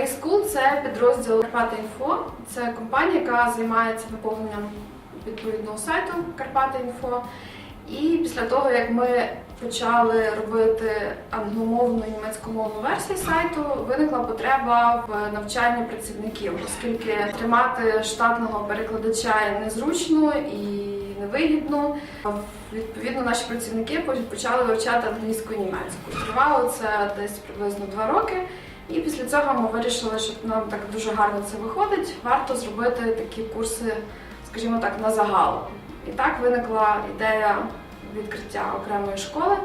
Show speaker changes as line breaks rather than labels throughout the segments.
iSchool – це підрозділ Карпата.Інфо. Це компанія, яка займається наповненням відповідного сайту Карпата.Інфо. І після того, як ми почали робити англомовну і німецькомовну версію сайту, виникла потреба в навчанні працівників, оскільки тримати штатного перекладача незручно і невигідно. Відповідно, наші працівники почали вивчати англійську і німецьку. Тривало це десь приблизно два роки. І після цього ми вирішили, що нам так дуже гарно це виходить. Варто зробити такі курси, скажімо так, на загал. І так виникла ідея відкриття окремої школи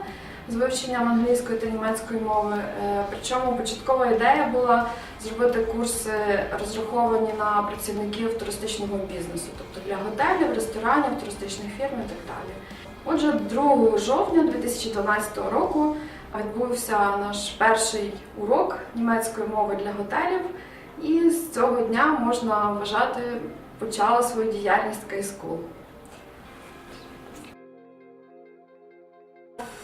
з вивченням англійської та німецької мови. Е, Причому початкова ідея була зробити курси розраховані на працівників туристичного бізнесу, тобто для готелів, ресторанів, туристичних фірм і так далі. Отже, 2 жовтня 2012 року відбувся наш перший урок німецької мови для готелів, і з цього дня можна вважати почала свою діяльність K-School.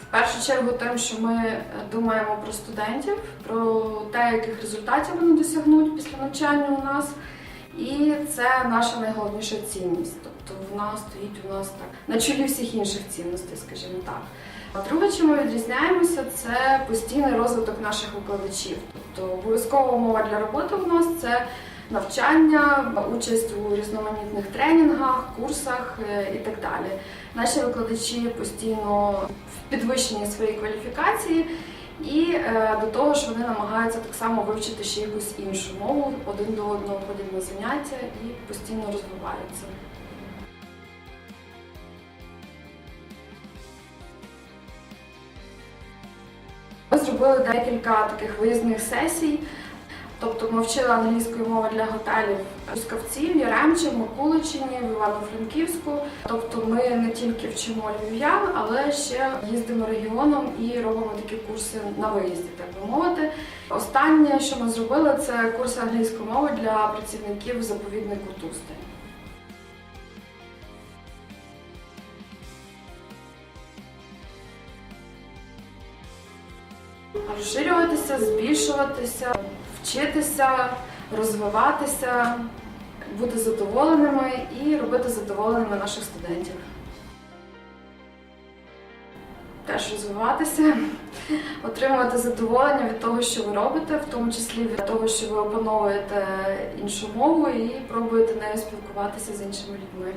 В першу чергу тим, що ми е, думаємо про студентів, про те, яких результатів вони досягнуть після навчання у нас. І це наша найголовніша цінність. Тобто вона стоїть у нас так на чолі всіх інших цінностей, скажімо так. Друге, чим ми відрізняємося, це постійний розвиток наших викладачів. Тобто обов'язкова умова для роботи у нас це навчання, участь у різноманітних тренінгах, курсах е, і так далі. Наші викладачі постійно в підвищенні своєї кваліфікації. І е, до того ж вони намагаються так само вивчити ще якусь іншу мову, один до одного ходять на заняття і постійно розвиваються. Ми зробили декілька таких виїзних сесій. Тобто ми вчили англійської мови для готелів у Скавці, в в Івано-Франківську. Тобто ми не тільки вчимо львів'ян, але ще їздимо регіоном і робимо такі курси на виїзді, так би мовити. Останнє, що ми зробили, це курси англійської мови для працівників заповіднику Тустень. Розширюватися, збільшуватися, вчитися, розвиватися, бути задоволеними і робити задоволеними наших студентів. Теж розвиватися, отримувати задоволення від того, що ви робите, в тому числі від того, що ви опановуєте іншу мову і пробуєте нею спілкуватися з іншими людьми.